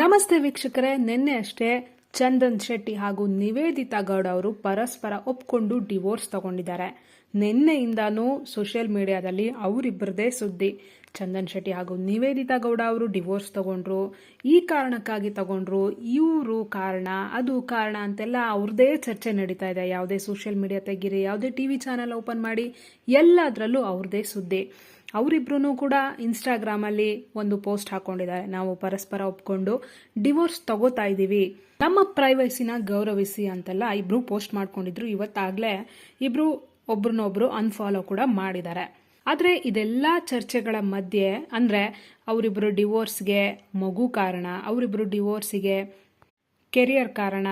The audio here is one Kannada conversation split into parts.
ನಮಸ್ತೆ ವೀಕ್ಷಕರೇ, ನಿನ್ನೆ ಅಷ್ಟೇ ಚಂದನ್ ಶೆಟ್ಟಿ ಹಾಗೂ ನಿವೇದಿತಾ ಗೌಡ ಅವರು ಪರಸ್ಪರ ಒಪ್ಕೊಂಡು ಡಿವೋರ್ಸ್ ತಗೊಂಡಿದ್ದಾರೆ. ನಿನ್ನೆಯಿಂದಾನೂ ಸೋಷಿಯಲ್ ಮೀಡಿಯಾದಲ್ಲಿ ಅವರಿಬ್ಬರದೇ ಸುದ್ದಿ. ಚಂದನ್ ಶೆಟ್ಟಿ ಹಾಗೂ ನಿವೇದಿತಾ ಗೌಡ ಅವರು ಡಿವೋರ್ಸ್ ತಗೊಂಡ್ರು. ಈ ಕಾರಣಕ್ಕಾಗಿ ತಗೊಂಡ್ರು. ಇವರು ಕಾರಣ, ಅದು ಕಾರಣ ಅಂತೆಲ್ಲ ಅವ್ರದ್ದೇ ಚರ್ಚೆ ನಡೀತಾ ಇದೆ. ಯಾವುದೇ ಸೋಷಿಯಲ್ ಮೀಡಿಯಾ ತೆಗೀರಿ, ಯಾವುದೇ ಟಿವಿ ಚಾನೆಲ್ ಓಪನ್ ಮಾಡಿ, ಎಲ್ಲದರಲ್ಲೂ ಅವ್ರದ್ದೇ ಸುದ್ದಿ. ಅವರಿಬ್ರು ಕೂಡ ಇನ್ಸ್ಟಾಗ್ರಾಮಲ್ಲಿ ಒಂದು ಪೋಸ್ಟ್ ಹಾಕೊಂಡಿದ್ದಾರೆ. ನಾವು ಪರಸ್ಪರ ಒಪ್ಕೊಂಡು ಡಿವೋರ್ಸ್ ತಗೋತಾ ಇದ್ದೀವಿ ನಮ್ಮ ಪ್ರೈವಸಿನ ಗೌರವಿಸಿ ಅಂತೆಲ್ಲ ಇಬ್ರು ಪೋಸ್ಟ್ ಮಾಡ್ಕೊಂಡಿದ್ರು. ಇವತ್ತಾಗಲೇ ಇಬ್ರು ಒಬ್ರನ್ನೊಬ್ರು ಅನ್ಫಾಲೋ ಕೂಡ ಮಾಡಿದ್ದಾರೆ. ಆದರೆ ಇದೆಲ್ಲ ಚರ್ಚೆಗಳ ಮಧ್ಯೆ ಅಂದರೆ ಅವರಿಬ್ಬರು ಡಿವೋರ್ಸ್ಗೆ ಮಗು ಕಾರಣ ಅವರಿಬ್ಬರು ಡಿವೋರ್ಸಿಗೆ ಕೆರಿಯರ್ ಕಾರಣ,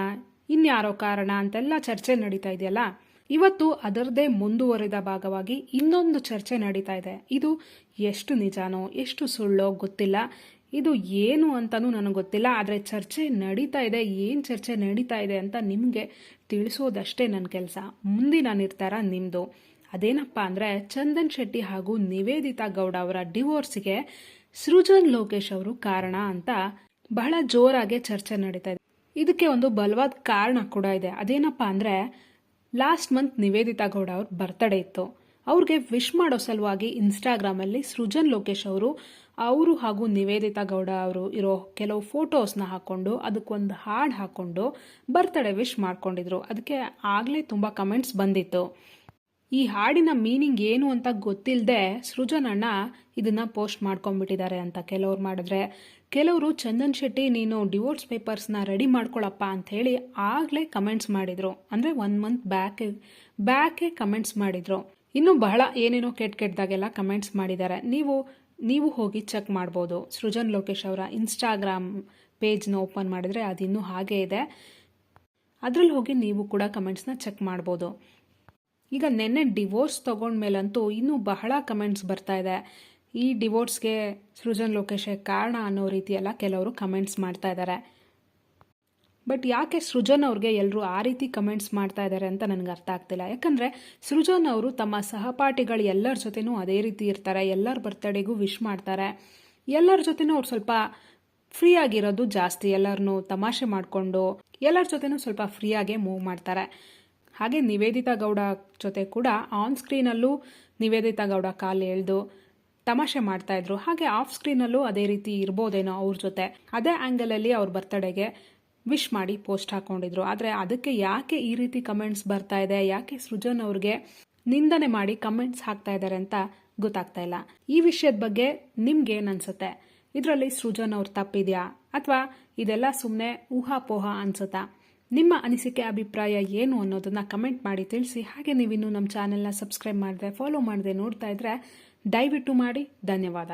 ಇನ್ಯಾರೋ ಕಾರಣ ಅಂತೆಲ್ಲ ಚರ್ಚೆ ನಡೀತಾ ಇದೆಯಲ್ಲ? ಇವತ್ತು ಅದರದೇ ಮುಂದುವರೆದ ಭಾಗವಾಗಿ ಇನ್ನೊಂದು ಚರ್ಚೆ ನಡೀತಾ ಇದೆ. ಇದು ಎಷ್ಟು ನಿಜಾನೋ, ಎಷ್ಟು ಸುಳ್ಳೋ ಗೊತ್ತಿಲ್ಲ. ಇದು ಏನು ಅಂತಲೂ ನನಗೆ ಗೊತ್ತಿಲ್ಲ. ಆದರೆ ಚರ್ಚೆ ನಡೀತಾ ಇದೆ. ಏನು ಚರ್ಚೆ ನಡೀತಾ ಇದೆ ಅಂತ ನಿಮಗೆ ತಿಳಿಸೋದಷ್ಟೇ ನನ್ನ ಕೆಲಸ. ಮುಂದಿನ ನಿರ್ಧಾರ ನಿಮ್ಮದು ಅದೇನಪ್ಪ ಅಂದರೆ ಚಂದನ್ ಶೆಟ್ಟಿ ಹಾಗೂ ನಿವೇದಿತಾ ಗೌಡ ಅವರ ಡಿವೋರ್ಸ್ಗೆ ಸೃಜನ್ ಲೋಕೇಶ್ ಅವರು ಕಾರಣ ಅಂತ ಬಹಳ ಜೋರಾಗಿ ಚರ್ಚೆ ನಡೀತಾ ಇದೆ. ಇದಕ್ಕೆ ಒಂದು ಬಲವಾದ ಕಾರಣ ಕೂಡ ಇದೆ. ಅದೇನಪ್ಪ ಅಂದರೆ ಲಾಸ್ಟ್ ಮಂತ್ ನಿವೇದಿತಾ ಗೌಡ ಅವ್ರ ಬರ್ತಡೇ ಇತ್ತು. ಅವ್ರಿಗೆ ವಿಶ್ ಮಾಡೋ ಸಲುವಾಗಿ ಇನ್ಸ್ಟಾಗ್ರಾಮಲ್ಲಿ ಸೃಜನ್ ಲೋಕೇಶ್ ಅವರು ಅವರು ಹಾಗೂ ನಿವೇದಿತಾ ಗೌಡ ಅವರು ಇರೋ ಕೆಲವು ಫೋಟೋಸ್ನ ಹಾಕ್ಕೊಂಡು ಅದಕ್ಕೊಂದು ಹಾಡು ಹಾಕ್ಕೊಂಡು ಬರ್ತಡೇ ವಿಶ್ ಮಾಡ್ಕೊಂಡಿದ್ರು. ಅದಕ್ಕೆ ಆಗಲೇ ತುಂಬ ಕಮೆಂಟ್ಸ್ ಬಂದಿತ್ತು. ಈ ಹಾಡಿನ ಮೀನಿಂಗ್ ಏನು ಅಂತ ಗೊತ್ತಿಲ್ಲದೆ ಸೃಜನ್ ಅಣ್ಣ ಇದನ್ನ ಪೋಸ್ಟ್ ಮಾಡ್ಕೊಂಡ್ಬಿಟ್ಟಿದ್ದಾರೆ ಅಂತ ಕೆಲವ್ರು ಮಾಡಿದ್ರೆ. ಕೆಲವರು, ಚಂದನ್ ಶೆಟ್ಟಿ, ನೀನು ಡಿವೋರ್ಸ್ ಪೇಪರ್ಸ್ನ ರೆಡಿ ಮಾಡ್ಕೊಳಪ್ಪ ಅಂತ ಹೇಳಿ ಆಗಲೇ ಕಮೆಂಟ್ಸ್ ಮಾಡಿದ್ರು. ಅಂದರೆ ಒನ್ ಮಂತ್ ಬ್ಯಾಕ್, ಬ್ಯಾಕೆ ಕಮೆಂಟ್ಸ್ ಮಾಡಿದ್ರು. ಇನ್ನು ಬಹಳ ಏನೇನೋ ಕೆಟ್ಟ ಕೆಟ್ಟದಾಗೆಲ್ಲ ಕಮೆಂಟ್ಸ್ ಮಾಡಿದ್ದಾರೆ. ನೀವು ನೀವು ಹೋಗಿ ಚೆಕ್ ಮಾಡ್ಬೋದು. ಸೃಜನ್ ಲೋಕೇಶ್ ಅವರ ಇನ್ಸ್ಟಾಗ್ರಾಮ್ ಪೇಜ್ನ ಓಪನ್ ಮಾಡಿದ್ರೆ ಅದಿನ್ನೂ ಹಾಗೇ ಇದೆ. ಅದರಲ್ಲಿ ಹೋಗಿ ನೀವು ಕೂಡ ಕಮೆಂಟ್ಸ್ನ ಚೆಕ್ ಮಾಡ್ಬೋದು. ಈಗ ನೆನ್ನೆ ಡಿವೋರ್ಸ್ ತಗೊಂಡ್ಮೇಲಂತೂ ಇನ್ನೂ ಬಹಳ ಕಮೆಂಟ್ಸ್ ಬರ್ತಾ ಇದೆ. ಈ ಡಿವೋರ್ಸ್ಗೆ ಸೃಜನ್ ಲೋಕೇಶೇ ಕಾರಣ ಅನ್ನೋ ರೀತಿಯೆಲ್ಲ ಕೆಲವರು ಕಮೆಂಟ್ಸ್ ಮಾಡ್ತಾ ಇದ್ದಾರೆ ಬಟ್ ಯಾಕೆ ಸೃಜನ್ ಅವ್ರಿಗೆ ಎಲ್ಲರೂ ಆ ರೀತಿ ಕಮೆಂಟ್ಸ್ ಮಾಡ್ತಾ ಇದ್ದಾರೆ ಅಂತ ನನಗೆ ಅರ್ಥ ಆಗ್ತಿಲ್ಲ. ಯಾಕಂದರೆ ಸೃಜನ್ ಅವರು ತಮ್ಮ ಸಹಪಾಠಿಗಳು ಎಲ್ಲರ ಜೊತೆನೂ ಅದೇ ರೀತಿ ಇರ್ತಾರೆ. ಎಲ್ಲರ ಬರ್ತ್ಡೇಗೂ ವಿಶ್ ಮಾಡ್ತಾರೆ. ಎಲ್ಲರ ಜೊತೆನೂ ಅವ್ರು ಸ್ವಲ್ಪ ಫ್ರೀ ಆಗಿರೋದು ಜಾಸ್ತಿ. ಎಲ್ಲರನ್ನೂ ತಮಾಷೆ ಮಾಡಿಕೊಂಡು ಎಲ್ಲರ ಜೊತೆನೂ ಸ್ವಲ್ಪ ಫ್ರೀಯಾಗೆ ಮೂವ್ ಮಾಡ್ತಾರೆ. ಹಾಗೆ ನಿವೇದಿತಾ ಗೌಡ ಜೊತೆ ಕೂಡ ಆನ್ ಸ್ಕ್ರೀನಲ್ಲೂ ನಿವೇದಿತಾ ಗೌಡ ಕಾಲು ಎಳೆದು ತಮಾಷೆ ಮಾಡ್ತಾ ಇದ್ರು. ಹಾಗೆ ಆಫ್ ಸ್ಕ್ರೀನಲ್ಲೂ ಅದೇ ರೀತಿ ಇರ್ಬೋದೇನೋ ಅವ್ರ ಜೊತೆ. ಅದೇ ಆ್ಯಂಗಲಲ್ಲಿ ಅವ್ರ ಬರ್ತಡೆಗೆ ವಿಶ್ ಮಾಡಿ ಪೋಸ್ಟ್ ಹಾಕೊಂಡಿದ್ರು. ಆದರೆ ಅದಕ್ಕೆ ಯಾಕೆ ಈ ರೀತಿ ಕಮೆಂಟ್ಸ್ ಬರ್ತಾ ಇದೆ? ಯಾಕೆ ಸೃಜನ್ ಅವ್ರಿಗೆ ನಿಂದನೆ ಮಾಡಿ ಕಮೆಂಟ್ಸ್ ಹಾಕ್ತಾ ಇದ್ದಾರೆ ಅಂತ ಗೊತ್ತಾಗ್ತಾ ಇಲ್ಲ. ಈ ವಿಷಯದ ಬಗ್ಗೆ ನಿಮ್ಗೆ ಏನ್ ಅನ್ಸುತ್ತೆ? ಇದರಲ್ಲಿ ಸೃಜನ್ ಅವ್ರ ತಪ್ಪಿದ್ಯಾ? ಅಥವಾ ಇದೆಲ್ಲ ಸುಮ್ಮನೆ ಊಹಾಪೋಹ ಅನ್ಸುತ್ತಾ? ನಿಮ್ಮ ಅನಿಸಿಕೆ, ಅಭಿಪ್ರಾಯ ಏನು ಅನ್ನೋದನ್ನ ಕಮೆಂಟ್ ಮಾಡಿ ತಿಳಿಸಿ. ಹಾಗೆ ನೀವಿನ್ನೂ ನಮ್ಮ ಚಾನೆಲ್ನ ಸಬ್ಸ್ಕ್ರೈಬ್ ಮಾಡದೆ ಫಾಲೋ ಮಾಡದೆ ನೋಡ್ತಾ ಇದ್ರೆ ದಯವಿಟ್ಟು ಮಾಡಿ. ಧನ್ಯವಾದ.